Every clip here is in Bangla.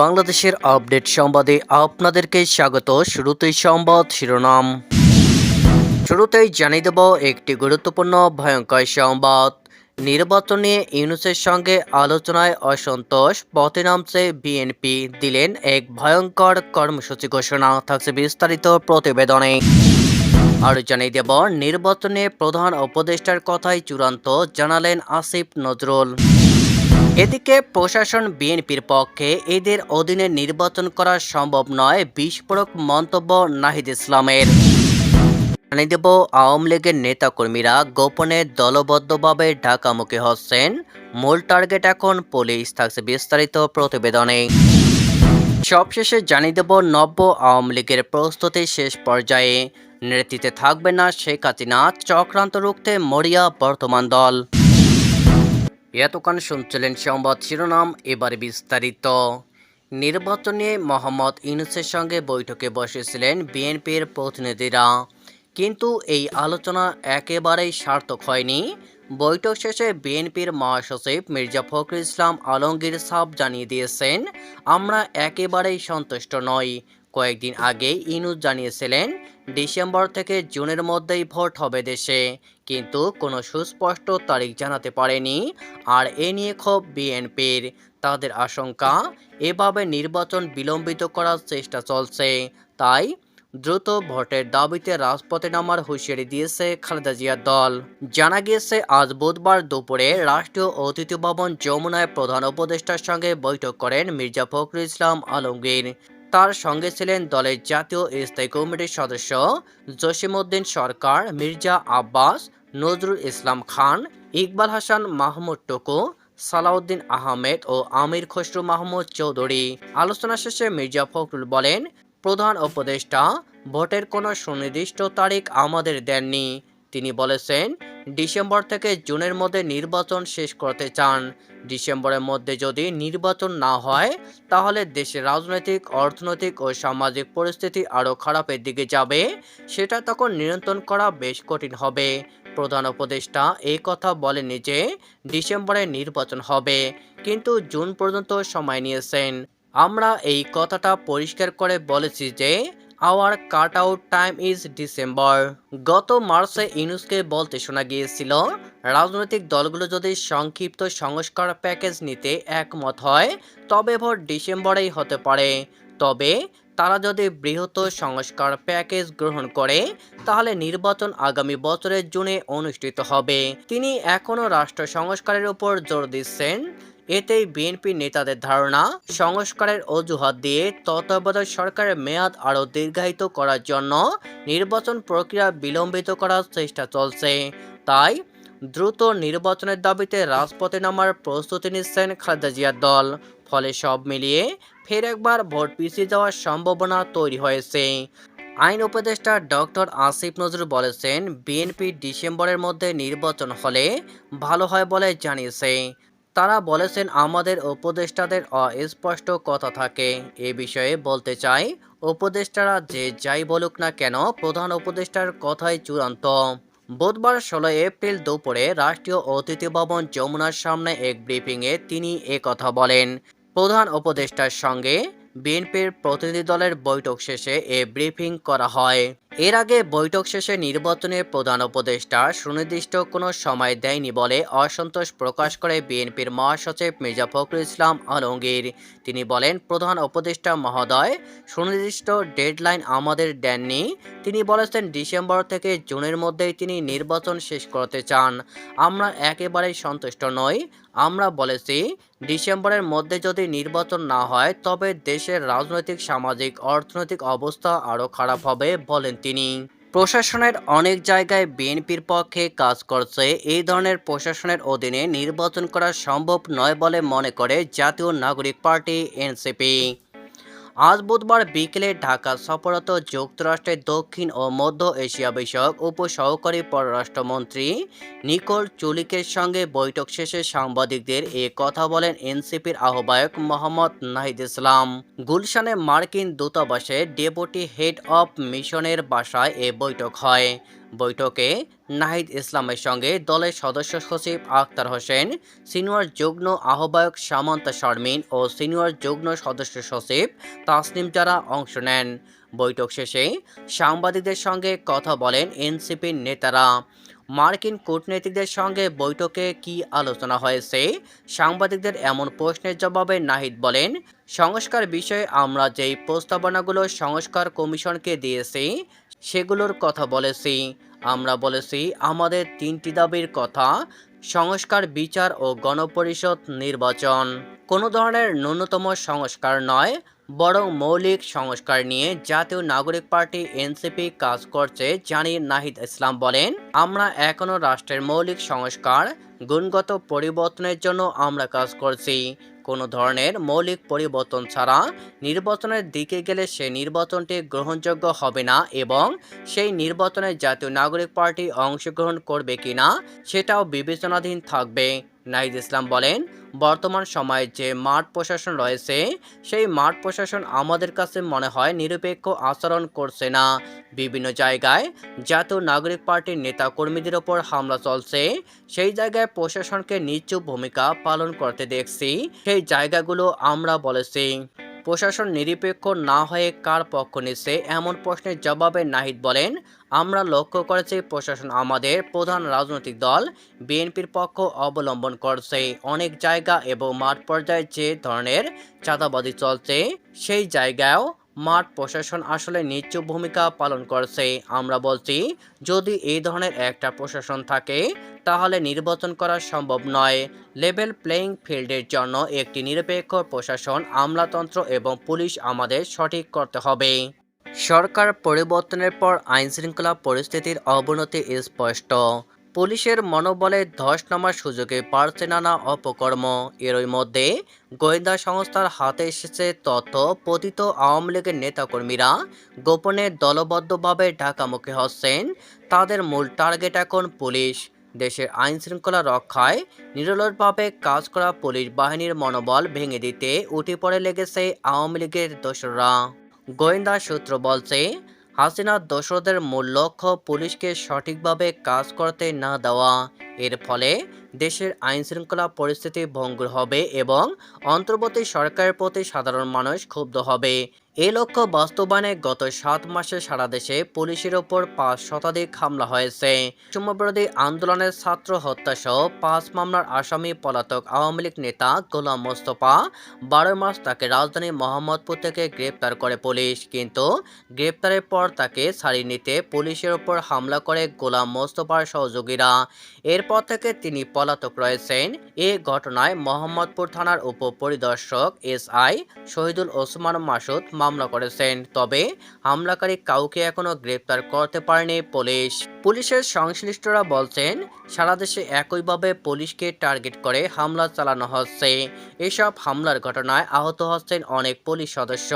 বাংলাদেশের আপডেট সংবাদে আপনাদেরকে স্বাগত। শুরুতেই সংবাদ শিরোনাম। শুরুতেই জানিয়ে দেব একটি গুরুত্বপূর্ণ, ভয়ঙ্কর সংবাদ। নির্বাচনে ইউনুসের সঙ্গে আলোচনায় অসন্তোষ, পথে নামছে বিএনপি। দিলেন এক ভয়ঙ্কর কর্মসূচি ঘোষণা, থাকছে বিস্তারিত প্রতিবেদনে। আরও জানিয়ে দেব, নির্বাচনে প্রধান উপদেষ্টার কথাই চূড়ান্ত, জানালেন আসিফ নজরুল। এদিকে প্রশাসন বিএনপির পক্ষে এদের অধীনে নির্বাচন করা সম্ভব নয়, বিস্ফোরক মন্তব্য নাহিদ ইসলামের। জানিয়ে দেব, আওয়ামী লীগের নেতাকর্মীরা গোপনে দলবদ্ধভাবে ঢাকামুখী হচ্ছেন। মূল টার্গেট এখন পুলিশ, থাকছে বিস্তারিত প্রতিবেদনে। সবশেষে জানিয়ে দেব, নব্য আওয়ামী লীগের প্রস্তুতি শেষ পর্যায়ে। নেতৃত্বে থাকবে না শেখ হাসিনা, চক্রান্ত রুখতে মরিয়া বর্তমান দল। এতক্ষণ শুনছিলেন সংবাদ শিরোনাম, এবারে বিস্তারিত। নির্বাচনে মোহাম্মদ ইউনুসের সঙ্গে বৈঠকে বসেছিলেন বিএনপির প্রতিনিধিরা। কিন্তু এই আলোচনা একেবারেই সার্থক হয়নি। বৈঠক শেষে বিএনপির মহাসচিব মির্জা ফখরুল ইসলাম আলমগীর সাব জানিয়ে দিয়েছেন, আমরা একেবারেই সন্তুষ্ট নই। কয়েকদিন আগে ইনুস জানিয়েছিলেন ডিসেম্বর থেকে জুনের মধ্যেই ভোট হবে দেশে। কিন্তু কোনো সুস্পষ্ট তারিখ জানাতে পারেনি। আর এ নিয়ে ক্ষোভ বিএনপির। তাদের আশঙ্কা, এভাবে নির্বাচন বিলম্বিত করার চেষ্টা চলছে। তাই দ্রুত ভোটের দাবিতে রাজপথে নামার হুঁশিয়ারি দিয়েছে খালেদা জিয়ার দল। জানা গিয়েছে, আজ বুধবার দুপুরে রাষ্ট্রীয় অতিথি ভবন যমুনায় প্রধান উপদেষ্টার সঙ্গে বৈঠক করেন মির্জা ফখরুল ইসলাম আলমগীর। তার সঙ্গে ছিলেন দলের জাতীয় স্থায়ী কমিটির সদস্য জসিমউদ্দিন সরকার, মির্জা আব্বাস, নজরুল ইসলাম খান, ইকবাল হাসান, মাহমুদ টুকু, সালাউদ্দিন আহমেদ ও আমির খসরু মাহমুদ চৌধুরী। আলোচনা শেষে মির্জা ফখরুল বলেন, প্রধান উপদেষ্টা, ভোটের কোনো সুনির্দিষ্ট তারিখ আমাদের দেননি। তিনি বলেছেন, ডিসেম্বর থেকে জুনের মধ্যে নির্বাচন শেষ করতে চান। ডিসেম্বরের মধ্যে যদি নির্বাচন না হয়, তাহলে দেশের রাজনৈতিক, অর্থনৈতিক ও সামাজিক পরিস্থিতি আরও খারাপের দিকে যাবে। সেটা তখন নিয়ন্ত্রণ করা বেশ কঠিন হবে। প্রধান উপদেষ্টা এই কথা বলেনি যে, ডিসেম্বরে নির্বাচন হবে, কিন্তু জুন পর্যন্ত সময় নিয়েছেন। আমরা এই কথাটা পরিষ্কার করে বলেছি যে our cut out time is December গত মার্চে ইউনুসকে বলতে শোনা গিয়েছিল, রাজনৈতিক দলগুলো যদি সংক্ষিপ্ত সংস্কার প্যাকেজ নিতে একমত হয়, তবে ভোট ডিসেম্বরেই হতে পারে। তবে তারা যদি বৃহৎ সংস্কার প্যাকেজ গ্রহণ করে, তাহলে নির্বাচন আগামী বছরের জুনে অনুষ্ঠিত হবে। তিনি এখনও রাষ্ট্র সংস্কারের উপর জোর দিচ্ছেন। এতেই বিএনপি নেতাদের ধারণা, সংস্কারের অজুহাত দিয়ে তত্ত্বাবধায়ক সরকারের মেয়াদ আরও দীর্ঘায়িত করার জন্য নির্বাচন প্রক্রিয়া বিলম্বিত করার চেষ্টা চলছে। তাই দ্রুত নির্বাচনের দাবিতে রাজপথে নামার প্রস্তুতি নিচ্ছেন খালেদা জিয়ার দল। ফলে সব মিলিয়ে ফের একবার ভোট পিছিয়ে যাওয়ার সম্ভাবনা তৈরি হয়েছে। আইন উপদেষ্টা ডক্টর আসিফ নজরুল বলেছেন, বিএনপি ডিসেম্বরের মধ্যে নির্বাচন হলে ভালো হয় বলে জানিয়েছে। তারা বলেছেন, আমাদের উপদেষ্টাদের অস্পষ্ট কথা থাকে। এ বিষয়ে বলতে চাই, উপদেষ্টারা যে যাই বলুক না কেন, প্রধান উপদেষ্টার কথাই চূড়ান্ত। বুধবার ষোলো এপ্রিল দুপুরে রাষ্ট্রীয় অতিথি ভবন যমুনার সামনে এক ব্রিফিংয়ে তিনি এ কথা বলেন। প্রধান উপদেষ্টার সঙ্গে বিএনপির প্রতিনিধি দলের বৈঠক শেষে এ ব্রিফিং করা হয়। এর আগে বৈঠক শেষে নির্বাচনের প্রধান উপদেষ্টা সুনির্দিষ্ট কোনো সময় দেয়নি বলে অসন্তোষ প্রকাশ করে বিএনপির মহাসচিব মির্জা ফখরুল ইসলাম আলমগীর। তিনি বলেন, প্রধান উপদেষ্টা মহোদয়, সুনির্দিষ্ট ডেডলাইন আমাদের দেননি। তিনি বলেছেন, ডিসেম্বর থেকে জুনের মধ্যেই তিনি নির্বাচন শেষ করতে চান। আমরা একেবারেই সন্তুষ্ট নই। আমরা বলেছি ডিসেম্বরের মধ্যে যদি নির্বাচন না হয়, তবে দেশের রাজনৈতিক, সামাজিক, অর্থনৈতিক অবস্থা আরও খারাপ হবে বলেন তিনি। প্রশাসনের অনেক জায়গায় বিএনপির পক্ষে কাজ করছে। এই ধরনের প্রশাসনের অধীনে নির্বাচন করা সম্ভব নয় বলে মনে করে জাতীয় নাগরিক পার্টি, এনসিপি। আজ বুধবার বিকেলে ঢাকা সফররত যুক্তরাষ্ট্রের দক্ষিণ ও মধ্য এশিয়া বিষয়ক উপসহকারী পররাষ্ট্রমন্ত্রী নিকোল চুলিকের সঙ্গে বৈঠক শেষে সাংবাদিকদের এ কথা বলেন এনসিপির আহ্বায়ক মোহাম্মদ নাহিদ ইসলাম। গুলশানে মার্কিন দূতাবাসে ডেপুটি হেড অব মিশনের বাসায় এ বৈঠক হয়। বৈঠকে নাহিদ ইসলামের সঙ্গে দলের সদস্য সচিব আখতার হোসেন, সিনিয়র যুগ্ম আহ্বায়ক সামন্ত শারমিন ও সিনিয়র যুগ্ম সদস্য সচিব তাসনিম যারা অংশ নেন। বৈঠক শেষে সাংবাদিকদের সঙ্গে কথা বলেন এনসিপির নেতারা। মার্কিন কূটনীতিকদের সঙ্গে বৈঠকে কি আলোচনা হয়েছে? সাংবাদিকদের এমন প্রশ্নের জবাবে নাহিদ বলেন, সংস্কার বিষয়ে আমরা যেই প্রস্তাবনাগুলো সংস্কার কমিশনকে দিয়েছি সেগুলোর কথা বলেছি। আমরা বলেছি, আমাদের তিনটি দাবির কথা, সংস্কার, বিচার ও গণপরিষদ নির্বাচন। কোনো ধরনের ন্যূনতম সংস্কার নয় বরং মৌলিক সংস্কার নিয়ে জাতীয় নাগরিক পার্টি এনসিপি কাজ করছে, জানিয়ে নাহিদ ইসলাম বলেন, আমরা এখনও রাষ্ট্রের মৌলিক সংস্কার, গুণগত পরিবর্তনের জন্য আমরা কাজ করছি। কোনো ধরনের মৌলিক পরিবর্তন ছাড়া নির্বাচনের দিকে গেলে সেই নির্বাচনটি গ্রহণযোগ্য হবে না এবং সেই নির্বাচনে জাতীয় নাগরিক পার্টি অংশগ্রহণ করবে কিনা সেটাও বিবেচনাধীন থাকবে। নাহিদ ইসলাম বলেন, বর্তমান সময়ে যে মাঠ প্রশাসন রয়েছে, সেই মাঠ প্রশাসন আমাদের কাছে মনে হয় নিরপেক্ষ আচরণ করছে না। বিভিন্ন জায়গায় জাতীয় নাগরিক পার্টির নেতা কর্মীদের ওপর হামলা চলছে। সেই জায়গায় প্রশাসনকে নিচু ভূমিকা পালন করতে দেখছি। সেই জায়গাগুলো আমরা বলেছি। প্রশাসন নিরপেক্ষ না হয়ে কার পক্ষ নিচ্ছে এমন প্রশ্নের জবাবে নাহিদ বলেন, আমরা লক্ষ্য করেছি প্রশাসন আমাদের প্রধান রাজনৈতিক দল বিএনপির পক্ষ অবলম্বন করছে। অনেক জায়গা এবং মাঠ পর্যায়ে যে ধরনের চাঁদাবাজি চলছে, সেই জায়গায়ও মাঠ প্রশাসন আসলে নিচু ভূমিকা পালন করছে। আমরা বলছি, যদি এই ধরনের একটা প্রশাসন থাকে, তাহলে নির্বাচন করা সম্ভব নয়। লেভেল প্লেয়িং ফিল্ডের জন্য একটি নিরপেক্ষ প্রশাসন, আমলাতন্ত্র এবং পুলিশ আমাদের সঠিক করতে হবে। সরকার পরিবর্তনের পর আইনশৃঙ্খলা পরিস্থিতির অবনতি স্পষ্ট। পুলিশের মনোবলে ধস নামার সুযোগে পারছে নানা অপকর্ম। এরই মধ্যে গোয়েন্দা সংস্থার হাতে এসেছে তথ্য, পতিত আওয়ামী লীগের নেতাকর্মীরা গোপনে দলবদ্ধভাবে ঢাকামুখী হচ্ছেন। তাদের মূল টার্গেট এখন পুলিশ। দেশের আইন শৃঙ্খলা রক্ষায় নিরলসভাবে কাজ করা পুলিশ বাহিনীর মনোবল ভেঙে দিতে উঠে পড়ে লেগেছে আওয়ামী লীগের দোসররা। গোয়েন্দা সূত্র বলছে হাসিনার দোসরদের মূল লক্ষ্য পুলিশকে সঠিকভাবে কাজ করতে না দেওয়া। এর ফলে দেশের আইন শৃঙ্খলা পরিস্থিতি ভঙ্গুর হবে এবং অন্তর্বর্তী সরকারের প্রতি সাধারণ মানুষ ক্ষুব্ধ হবে। এই লক্ষ্য বাস্তবায়নে গত সাত মাসে সারা দেশে পুলিশের ওপর পাঁচ শতাধিক হামলা হয়েছে। বিরোধী আন্দোলনের ছাত্র হত্যা সহ পাঁচ মামলার আসামি পলাতক আওয়ামী লীগ নেতা গোলাম মোস্তফা, বারো মাস তাকে রাজধানী মোহাম্মদপুর থেকে গ্রেপ্তার করে পুলিশ। কিন্তু গ্রেপ্তারের পর তাকে ছাড়িয়ে নিতে পুলিশের ওপর হামলা করে গোলাম মোস্তফার সহযোগীরা। এরপর থেকে তিনি পলাতক রয়েছেন। এ ঘটনায় মোহাম্মদপুর থানার উপপরিদর্শক এস আই শহীদুল ওসমান মাসুদ মামলা করেছেন। তবে হামলাকারী কাউকে এখনও গ্রেপ্তার করতে পারেনি পুলিশ। পুলিশের সংশ্লিষ্টরা বলছেন, সারা দেশে একইভাবে পুলিশকে টার্গেট করে হামলা চালানো হচ্ছে। এসব হামলার ঘটনায় আহত হচ্ছেন অনেক পুলিশ সদস্য।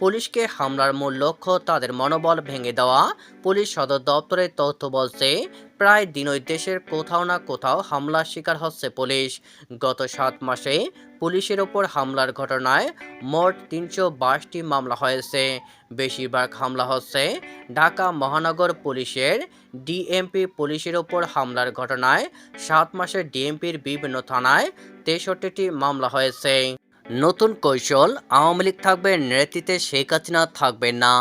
পুলিশকে হামলার মূল লক্ষ্য তাদের মনোবল ভেঙে দেওয়া। পুলিশ সদর দপ্তরের তথ্য বলছে প্রায় দিনই দেশের কোথাও না কোথাও হামলার শিকার হচ্ছে পুলিশ। গত সাত মাসে পুলিশের ওপর হামলার ঘটনায় মোট তিনশো বাইশটি মামলা হয়েছে। বেশিরভাগ হামলা হচ্ছে ঢাকা মহানগর পুলিশের ডিএমপি পুলিশের ওপর হামলার ঘটনায়। সাত মাসে ডিএমপির বিভিন্ন থানায় তেষট্টিটি মামলা হয়েছে। নতুন কৌশল আওয়ামী লীগ থাকবে, নেতৃত্বে শেখ হাসিনা থাকবেন না।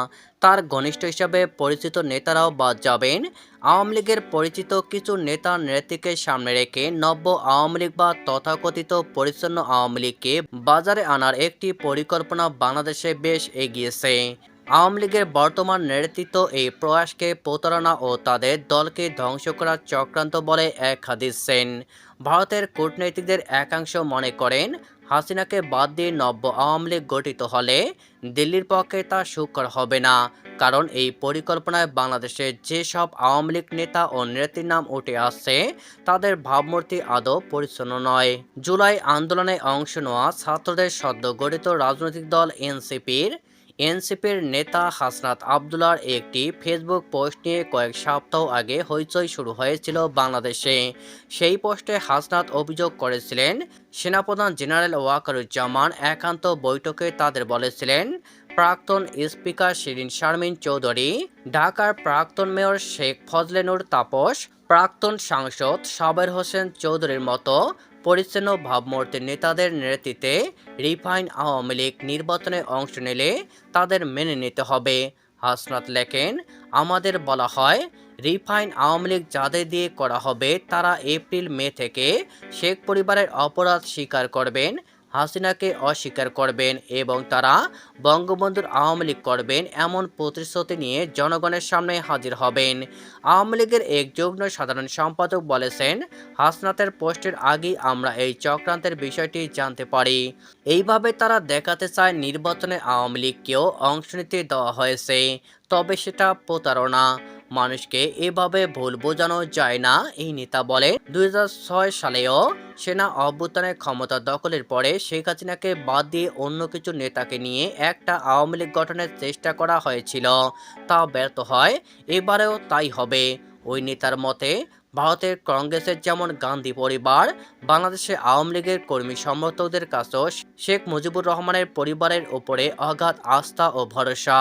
তার ঘনিষ্ঠ হিসাবে পরিচিত নেতারাও বাদ যাবেন। আওয়ামী লীগের পরিচিত কিছু নেতা নেত্রীকে সামনে রেখে নব্য আওয়ামী লীগ বা তথাকথিত পরিচ্ছন্ন আওয়ামী লীগকে বাজারে আনার একটি পরিকল্পনা বাংলাদেশে বেশ এগিয়েছে। আওয়ামী লীগের বর্তমান নেতৃত্ব এই প্রয়াসকে প্রতারণা ও তাদের দলকে ধ্বংস করার চক্রান্ত বলে একখা দিচ্ছেন ভারতের কূটনৈতিকদের একাংশ মনে করেন হাসিনাকে বাদ দিয়ে নব্য আওয়ামী লীগ গঠিত হলে দিল্লির পক্ষে তা সুকর হবে না। কারণ এই পরিকল্পনায় বাংলাদেশের যেসব আওয়ামী লীগ নেতা ও নেত্রীর নাম উঠে আসছে, তাদের ভাবমূর্তি আদৌ পরিচ্ছন্ন নয়। জুলাই আন্দোলনে অংশ নেওয়া ছাত্রদের সদ্য গঠিত রাজনৈতিক দল এনসিপির এনসিপির নেতা হাসনাত আবদুল্লার একটি ফেসবুক পোস্ট নিয়ে কয়েক সপ্তাহ আগে হইচই শুরু হয়েছিল বাংলাদেশে। সেই পোস্টে হাসনাত অভিযোগ করেছিলেন, সেনাপ্রধান জেনারেল ওয়াকারুজ্জামান একান্ত বৈঠকে তাদের বলেছিলেন, প্রাক্তন স্পিকার শিরিন শারমিন চৌধুরী, ঢাকার প্রাক্তন মেয়র শেখ ফজলেনুর তাপস, প্রাক্তন সাংসদ সাবের হোসেন চৌধুরীর মতো পরিচ্ছন্ন ভাবমূর্তির নেতাদের নেতৃত্বে রিফাইন আওয়ামী লীগ নির্বাচনে অংশ নিলে তাদের মেনে নিতে হবে। হাসনাত লেখেন, আমাদের বলা হয়, রিফাইন আওয়ামী লীগ যাদের দিয়ে করা হবে তারা এপ্রিল, মে থেকে শেখ পরিবারের অপরাধ স্বীকার করবেন হাসিনাকে অস্বীকার করবেন এবং তারা বঙ্গবন্ধুর আওয়ামী লীগ করবেন এমন প্রতিশ্রুতি নিয়ে জনগণের সামনে হাজির হবেন। আওয়ামী লীগের এক যুগ্ম সাধারণ সম্পাদক বলেছেন, হাসনাতের পোস্টের আগেই আমরা এই চক্রান্তের বিষয়টি জানতে পারি। এইভাবে তারা দেখাতে চায় নির্বাচনে আওয়ামী লীগকেও অংশ নিতে দেওয়া হয়েছে, তবে সেটা প্রতারণা। মানুষকে এভাবে ভুল বোঝানো যায় না, এই নেতা বলে। দুই হাজার ছয় সালেও সেনা অভ্যুত্থানের ক্ষমতা দখলের পরে শেখ হাসিনাকে বাদ দিয়ে অন্য কিছু নেতাকে নিয়ে একটা আওয়ামী লীগ গঠনের চেষ্টা করা হয়েছিল। তা ব্যর্থ হয়, এবারেও তাই হবে। ওই নেতার মতে, ভারতের কংগ্রেসের যেমন গান্ধী পরিবার, বাংলাদেশে আওয়ামী লীগের কর্মী সমর্থকদের কাছেও শেখ মুজিবুর রহমানের পরিবারের উপরে অগাধ আস্থা ও ভরসা।